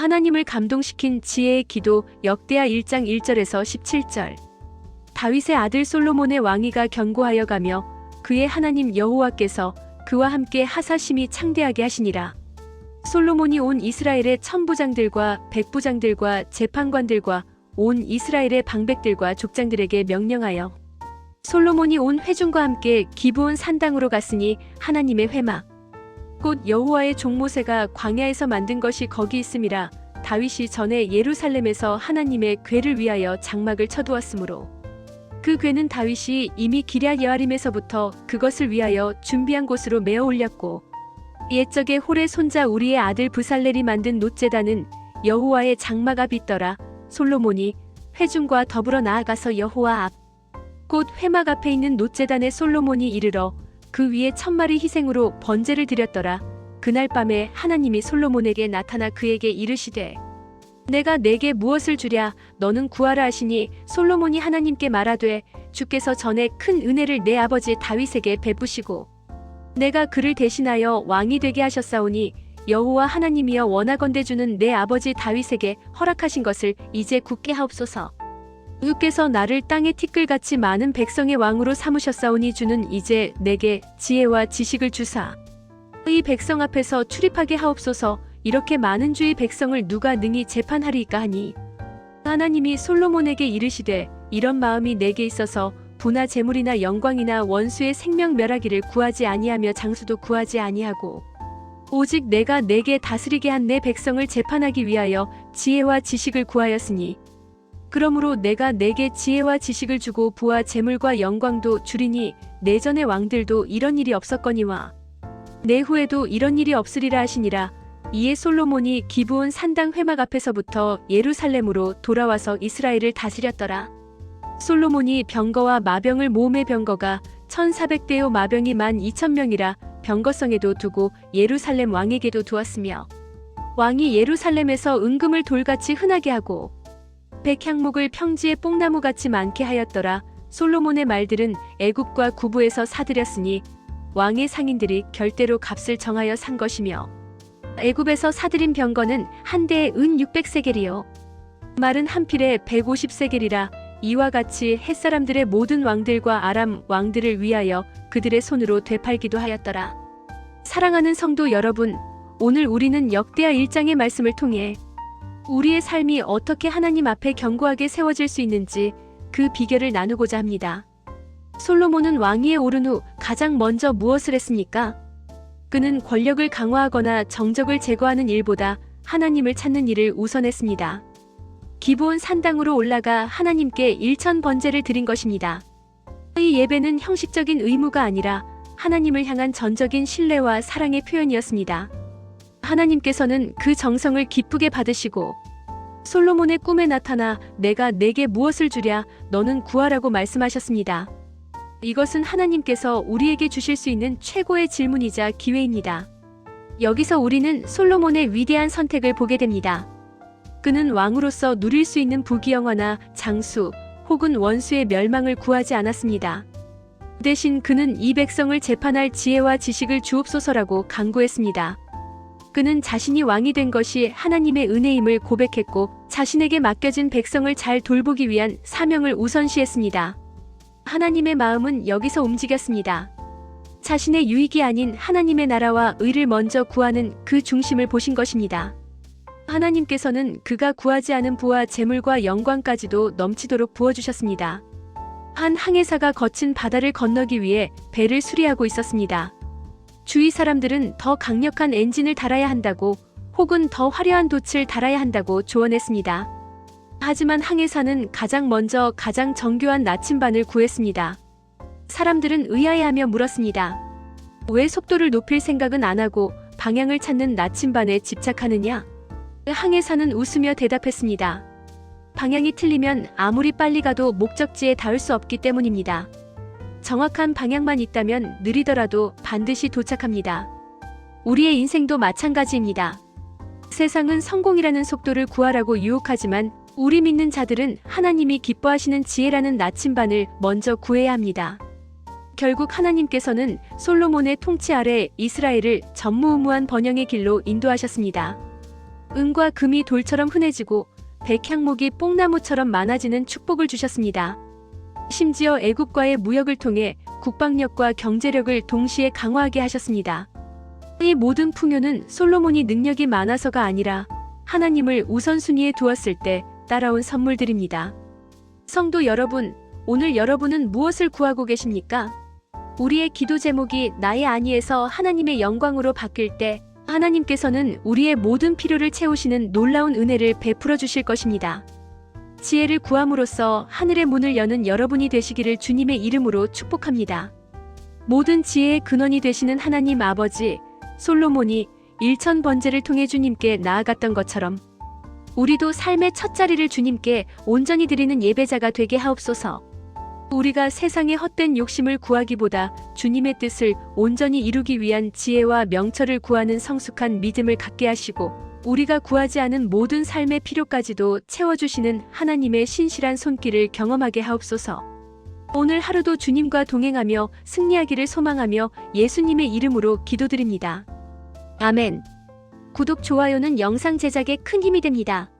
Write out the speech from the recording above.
하나님을 감동시킨 지혜의 기도 역대하 1장 1절에서 17절. 다윗의 아들 솔로몬의 왕위가 견고하여 가며 그의 하나님 여호와께서 그와 함께 하사심이 창대하게 하시니라. 솔로몬이 온 이스라엘의 천부장들과 백부장들과 재판관들과 온 이스라엘의 방백들과 족장들에게 명령하여 솔로몬이 온 회중과 함께 기브온 산당으로 갔으니 하나님의 회막 곧 여호와의 종모세가 광야에서 만든 것이 거기 있음이라 다윗이 전에 예루살렘에서 하나님의 궤를 위하여 장막을 쳐두었으므로 그 궤는 다윗이 이미 기랴 여아림에서부터 그것을 위하여 준비한 곳으로 메어 올렸고 옛적에 홀의 손자 우리의 아들 부살렐이 만든 노제단은 여호와의 장막 앞 있더라. 솔로몬이 회중과 더불어 나아가서 여호와 앞 곧 회막 앞에 있는 노제단에 솔로몬이 이르러 그 위에 천 마리 희생으로 번제를 드렸더라 그날 밤에 하나님이 솔로몬에게 나타나 그에게 이르시되 내가 내게 무엇을 주랴 너는 구하라 하시니 솔로몬이 하나님께 말하되 주께서 전에 큰 은혜를 내 아버지 다윗에게 베푸시고 내가 그를 대신하여 왕이 되게 하셨사오니 여호와 하나님이여 원하건대 주는 내 아버지 다윗에게 허락하신 것을 이제 굳게 하옵소서. 주께서 나를 땅의 티끌같이 많은 백성의 왕으로 삼으셨사오니 주는 이제 내게 지혜와 지식을 주사 이 백성 앞에서 출입하게 하옵소서. 이렇게 많은 주의 백성을 누가 능히 재판하리이까 하니 하나님이 솔로몬에게 이르시되 이런 마음이 내게 있어서 부나 재물이나 영광이나 원수의 생명 멸하기를 구하지 아니하며 장수도 구하지 아니하고 오직 내가 내게 다스리게 한 내 백성을 재판하기 위하여 지혜와 지식을 구하였으니 그러므로 내가 내게 지혜와 지식을 주고 부와 재물과 영광도 주리니 내전의 왕들도 이런 일이 없었거니와 내 후에도 이런 일이 없으리라 하시니라 이에 솔로몬이 기브온 산당 회막 앞에서부터 예루살렘으로 돌아와서 이스라엘을 다스렸더라. 솔로몬이 병거와 마병을 모음의 병거가 1400대요 마병이 12,000명이라 병거성에도 두고 예루살렘 왕에게도 두었으며 왕이 예루살렘에서 은금을 돌같이 흔하게 하고 백 향목을 평지에 뽕나무같이 많게 하였더라. 솔로몬의 말들은 애굽과 구부에서 사들였으니 왕의 상인들이 결대로 값을 정하여 산 것이며 애굽에서 사들인 병거는 한 대에 은 600세겔이요 말은 한 필에 150세겔이라 이와 같이 햇사람들의 모든 왕들과 아람 왕들을 위하여 그들의 손으로 되팔기도 하였더라. 사랑하는 성도 여러분, 오늘 우리는 역대하 1장의 말씀을 통해 우리의 삶이 어떻게 하나님 앞에 견고하게 세워질 수 있는지 그 비결을 나누고자 합니다. 솔로몬은 왕위에 오른 후 가장 먼저 무엇을 했습니까? 그는 권력을 강화하거나 정적을 제거하는 일보다 하나님을 찾는 일을 우선했습니다. 기본 산당으로 올라가 하나님께 일천 번제를 드린 것입니다. 이 예배는 형식적인 의무가 아니라 하나님을 향한 전적인 신뢰와 사랑의 표현이었습니다. 하나님께서는 그 정성을 기쁘게 받으시고 솔로몬의 꿈에 나타나 내가 내게 무엇을 주랴 너는 구하라고 말씀하셨습니다. 이것은 하나님께서 우리에게 주실 수 있는 최고의 질문이자 기회입니다. 여기서 우리는 솔로몬의 위대한 선택을 보게 됩니다. 그는 왕으로서 누릴 수 있는 부귀영화나 장수 혹은 원수의 멸망을 구하지 않았습니다. 대신 그는 이 백성을 재판할 지혜와 지식을 주옵소서라고 간구했습니다. 그는 자신이 왕이 된 것이 하나님의 은혜임을 고백했고 자신에게 맡겨진 백성을 잘 돌보기 위한 사명을 우선시했습니다. 하나님의 마음은 여기서 움직였습니다. 자신의 유익이 아닌 하나님의 나라와 의를 먼저 구하는 그 중심을 보신 것입니다. 하나님께서는 그가 구하지 않은 부와 재물과 영광까지도 넘치도록 부어주셨습니다. 한 항해사가 거친 바다를 건너기 위해 배를 수리하고 있었습니다. 주위 사람들은 더 강력한 엔진을 달아야 한다고 혹은 더 화려한 돛을 달아야 한다고 조언했습니다. 하지만 항해사는 가장 먼저 가장 정교한 나침반을 구했습니다. 사람들은 의아해하며 물었습니다. 왜 속도를 높일 생각은 안 하고 방향을 찾는 나침반에 집착하느냐? 항해사는 웃으며 대답했습니다. 방향이 틀리면 아무리 빨리 가도 목적지에 닿을 수 없기 때문입니다. 정확한 방향만 있다면 느리더라도 반드시 도착합니다. 우리의 인생도 마찬가지입니다. 세상은 성공이라는 속도를 구하라고 유혹하지만 우리 믿는 자들은 하나님이 기뻐하시는 지혜라는 나침반을 먼저 구해야 합니다. 결국 하나님께서는 솔로몬의 통치 아래 이스라엘을 전무후무한 번영의 길로 인도하셨습니다. 은과 금이 돌처럼 흔해지고 백향목이 뽕나무처럼 많아지는 축복을 주셨습니다. 심지어 애국과의 무역을 통해 국방력과 경제력을 동시에 강화하게 하셨습니다. 이 모든 풍요는 솔로몬이 능력이 많아서가 아니라 하나님을 우선순위에 두었을 때 따라온 선물들입니다. 성도 여러분, 오늘 여러분은 무엇을 구하고 계십니까? 우리의 기도 제목이 나의 아니에서 하나님의 영광으로 바뀔 때 하나님께서는 우리의 모든 필요를 채우시는 놀라운 은혜를 베풀어 주실 것입니다. 지혜를 구함으로써 하늘의 문을 여는 여러분이 되시기를 주님의 이름으로 축복합니다. 모든 지혜의 근원이 되시는 하나님 아버지, 솔로몬이 일천 번제를 통해 주님께 나아갔던 것처럼 우리도 삶의 첫 자리를 주님께 온전히 드리는 예배자가 되게 하옵소서. 우리가 세상의 헛된 욕심을 구하기보다 주님의 뜻을 온전히 이루기 위한 지혜와 명철을 구하는 성숙한 믿음을 갖게 하시고 우리가 구하지 않은 모든 삶의 필요까지도 채워주시는 하나님의 신실한 손길을 경험하게 하옵소서. 오늘 하루도 주님과 동행하며 승리하기를 소망하며 예수님의 이름으로 기도드립니다. 아멘. 구독, 좋아요는 영상 제작에 큰 힘이 됩니다.